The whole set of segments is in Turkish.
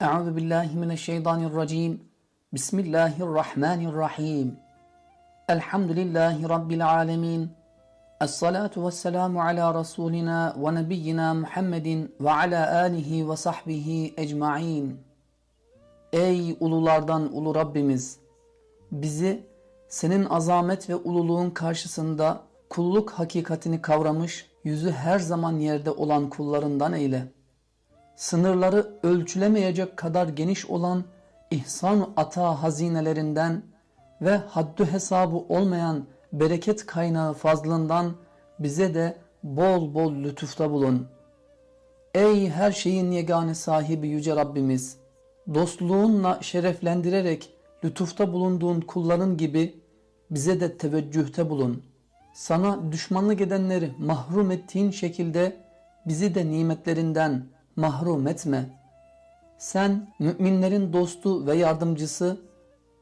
Euzu billahi mineşşeytanirracim. Bismillahirrahmanirrahim. Elhamdülillahi rabbil alamin. Essalatu vesselamu ala rasulina ve nebiyyina Muhammedin ve ala alihi ve sahbihi ecmaîn. Ey ululardan ulu Rabbimiz, bizi senin azamet ve ululuğun karşısında kulluk hakikatini kavramış, yüzü her zaman yerde olan kullarından eyle.'' Sınırları ölçülemeyecek kadar geniş olan ihsan ata hazinelerinden ve haddü hesabı olmayan bereket kaynağı fazlından bize de bol bol lütufta bulun. Ey her şeyin yegane sahibi yüce Rabbimiz! Dostluğunla şereflendirerek lütufta bulunduğun kulların gibi bize de teveccühte bulun. Sana düşmanlık edenleri mahrum ettiğin şekilde bizi de nimetlerinden mahrum etme. Sen müminlerin dostu ve yardımcısı,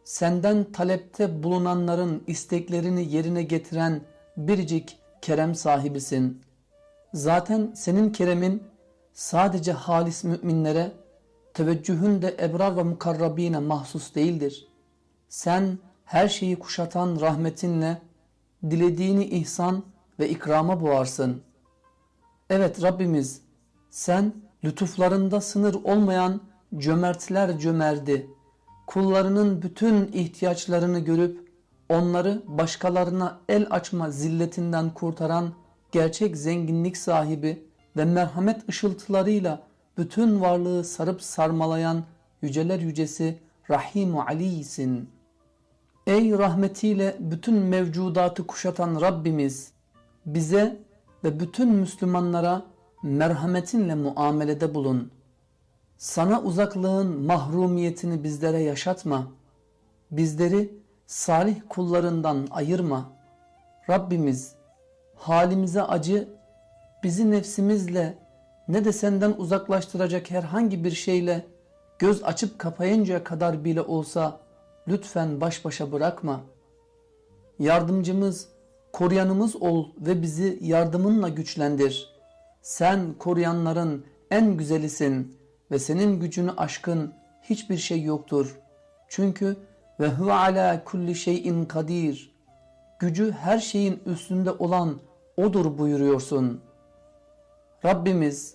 senden talepte bulunanların isteklerini yerine getiren biricik kerem sahibisin. Zaten senin keremin sadece halis müminlere, teveccühün de ebrar ve mukarrabine mahsus değildir. Sen her şeyi kuşatan rahmetinle dilediğini ihsan ve ikrama boğarsın. Evet Rabbimiz sen lütuflarında sınır olmayan cömertler cömerdi. Kullarının bütün ihtiyaçlarını görüp onları başkalarına el açma zilletinden kurtaran gerçek zenginlik sahibi ve merhamet ışıltılarıyla bütün varlığı sarıp sarmalayan yüceler yücesi Rahim-u Ali'sin. Ey rahmetiyle bütün mevcudatı kuşatan Rabbimiz bize ve bütün Müslümanlara merhametinle muamelede bulun. Sana uzaklığın mahrumiyetini bizlere yaşatma. Bizleri salih kullarından ayırma. Rabbimiz halimize acı, bizi nefsimizle ne de senden uzaklaştıracak herhangi bir şeyle göz açıp kapayıncaya kadar bile olsa lütfen baş başa bırakma. Yardımcımız, koruyanımız ol ve bizi yardımınla güçlendir. Sen koruyanların en güzelisin ve senin gücünü aşkın hiçbir şey yoktur. Çünkü ve huve ala kulli şeyin kadir. Gücü her şeyin üstünde olan odur buyuruyorsun. Rabbimiz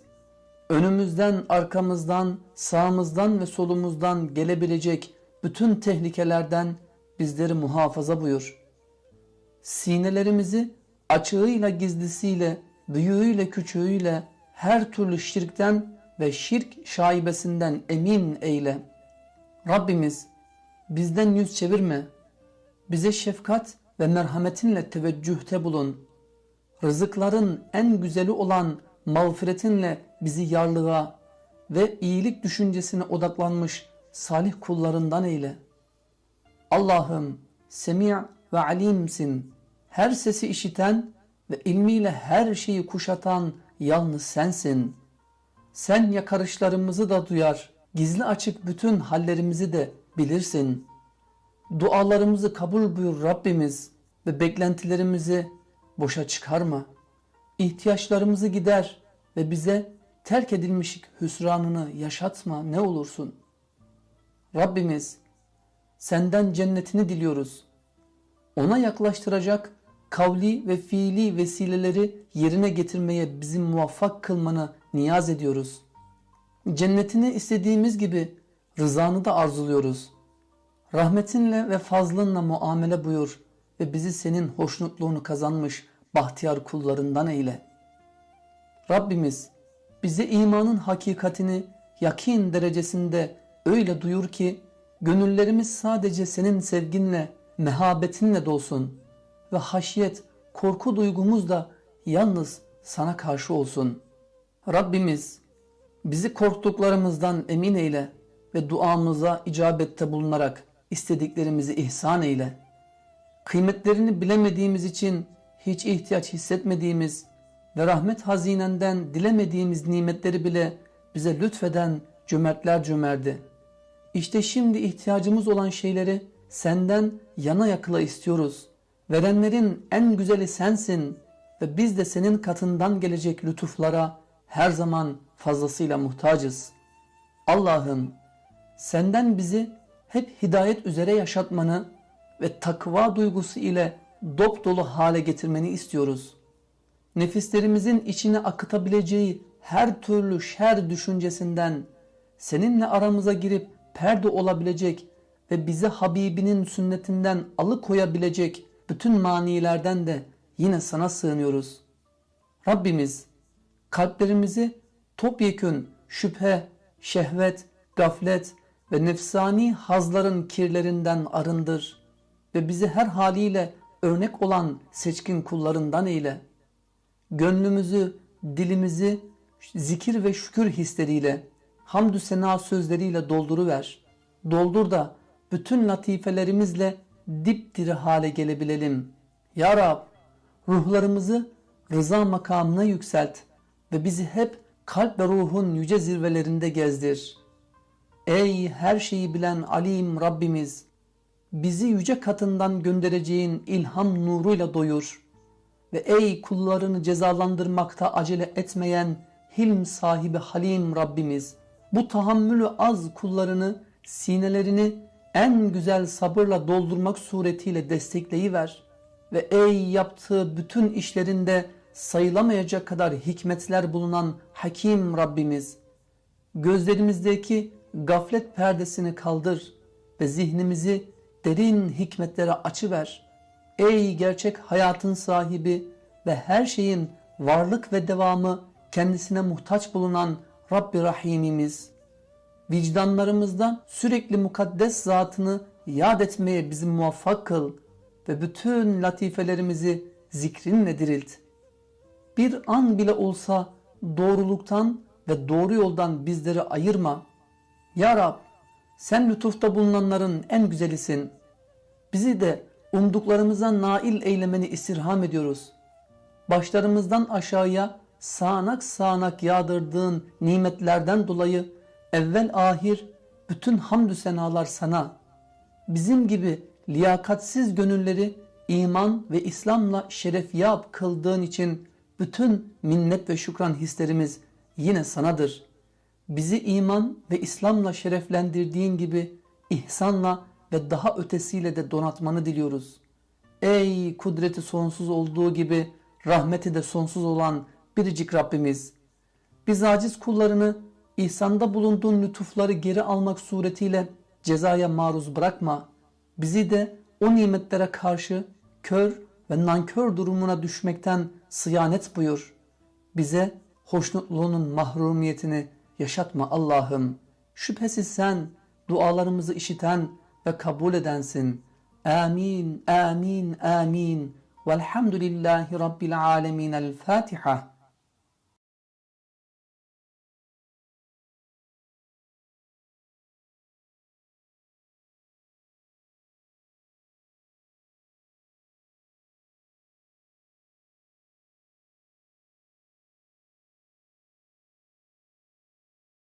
önümüzden, arkamızdan, sağımızdan ve solumuzdan gelebilecek bütün tehlikelerden bizleri muhafaza buyur. Sinelerimizi açığıyla gizlisiyle, büyüğüyle küçüğüyle her türlü şirkten ve şirk şaibesinden emin eyle. Rabbimiz bizden yüz çevirme. Bize şefkat ve merhametinle teveccühte bulun. Rızıkların en güzeli olan mağfiretinle bizi yarlığa ve iyilik düşüncesine odaklanmış salih kullarından eyle. Allah'ım semi' ve alimsin. Her sesi işiten ve ilmiyle her şeyi kuşatan yalnız sensin. Sen yakarışlarımızı da duyar, gizli açık bütün hallerimizi de bilirsin. Dualarımızı kabul buyur Rabbimiz ve beklentilerimizi boşa çıkarma. İhtiyaçlarımızı gider ve bize terk edilmişlik hüsranını yaşatma ne olursun. Rabbimiz senden cennetini diliyoruz. Ona yaklaştıracak kavli ve fiili vesileleri yerine getirmeye bizi muvaffak kılmanı niyaz ediyoruz. Cennetini istediğimiz gibi rızanı da arzuluyoruz. Rahmetinle ve fazlınla muamele buyur ve bizi senin hoşnutluğunu kazanmış bahtiyar kullarından eyle. Rabbimiz bize imanın hakikatini yakin derecesinde öyle duyur ki gönüllerimiz sadece senin sevginle, mehabetinle dolsun ve haşyet, korku duygumuz da yalnız sana karşı olsun. Rabbimiz bizi korktuklarımızdan emin eyle ve duamıza icabette bulunarak istediklerimizi ihsan eyle. Kıymetlerini bilemediğimiz için hiç ihtiyaç hissetmediğimiz ve rahmet hazinenden dilemediğimiz nimetleri bile bize lütfeden cömertler cömerdi. İşte şimdi ihtiyacımız olan şeyleri senden yana yakıla istiyoruz. Verenlerin en güzeli sensin ve biz de senin katından gelecek lütuflara her zaman fazlasıyla muhtacız. Allah'ım senden bizi hep hidayet üzere yaşatmanı ve takva duygusu ile dop dolu hale getirmeni istiyoruz. Nefislerimizin içine akıtabileceği her türlü şer düşüncesinden seninle aramıza girip perde olabilecek ve bizi Habibinin sünnetinden alıkoyabilecek bütün manilerden de yine sana sığınıyoruz. Rabbimiz kalplerimizi topyekün şüphe, şehvet, gaflet ve nefsani hazların kirlerinden arındır ve bizi her haliyle örnek olan seçkin kullarından eyle. Gönlümüzü, dilimizi zikir ve şükür hisleriyle, hamdü sena sözleriyle dolduruver. Doldur da bütün latifelerimizle dipdiri hale gelebilelim. Ya Rab, ruhlarımızı rıza makamına yükselt ve bizi hep kalp ve ruhun yüce zirvelerinde gezdir. Ey her şeyi bilen alim Rabbimiz, bizi yüce katından göndereceğin ilham nuruyla doyur ve ey kullarını cezalandırmakta acele etmeyen hilm sahibi Halim Rabbimiz, bu tahammülü az kullarını, sinelerini en güzel sabırla doldurmak suretiyle destekleyiver ve ey yaptığı bütün işlerinde sayılamayacak kadar hikmetler bulunan Hakim Rabbimiz, gözlerimizdeki gaflet perdesini kaldır ve zihnimizi derin hikmetlere açıver. Ey gerçek hayatın sahibi ve her şeyin varlık ve devamı kendisine muhtaç bulunan Rabbi Rahimimiz, vicdanlarımızda sürekli mukaddes zatını yad etmeye bizi muvaffak kıl ve bütün latifelerimizi zikrinle dirilt. Bir an bile olsa doğruluktan ve doğru yoldan bizleri ayırma. Ya Rab, sen lütufta bulunanların en güzelisin. Bizi de umduklarımıza nail eylemeni istirham ediyoruz. Başlarımızdan aşağıya sağanak sağanak yağdırdığın nimetlerden dolayı evvel ahir bütün hamdü senalar sana. Bizim gibi liyakatsiz gönülleri iman ve İslam'la şerefyap kıldığın için bütün minnet ve şükran hislerimiz yine sanadır. Bizi iman ve İslam'la şereflendirdiğin gibi ihsanla ve daha ötesiyle de donatmanı diliyoruz. Ey kudreti sonsuz olduğu gibi rahmeti de sonsuz olan biricik Rabbimiz! Biz aciz kullarını ihsanda bulunduğun lütufları geri almak suretiyle cezaya maruz bırakma. Bizi de o nimetlere karşı kör ve nankör durumuna düşmekten sıyanet buyur. Bize hoşnutluğunun mahrumiyetini yaşatma Allah'ım. Şüphesiz sen dualarımızı işiten ve kabul edensin. Amin, amin, amin. Velhamdülillahi Rabbil alemin. El Fatiha.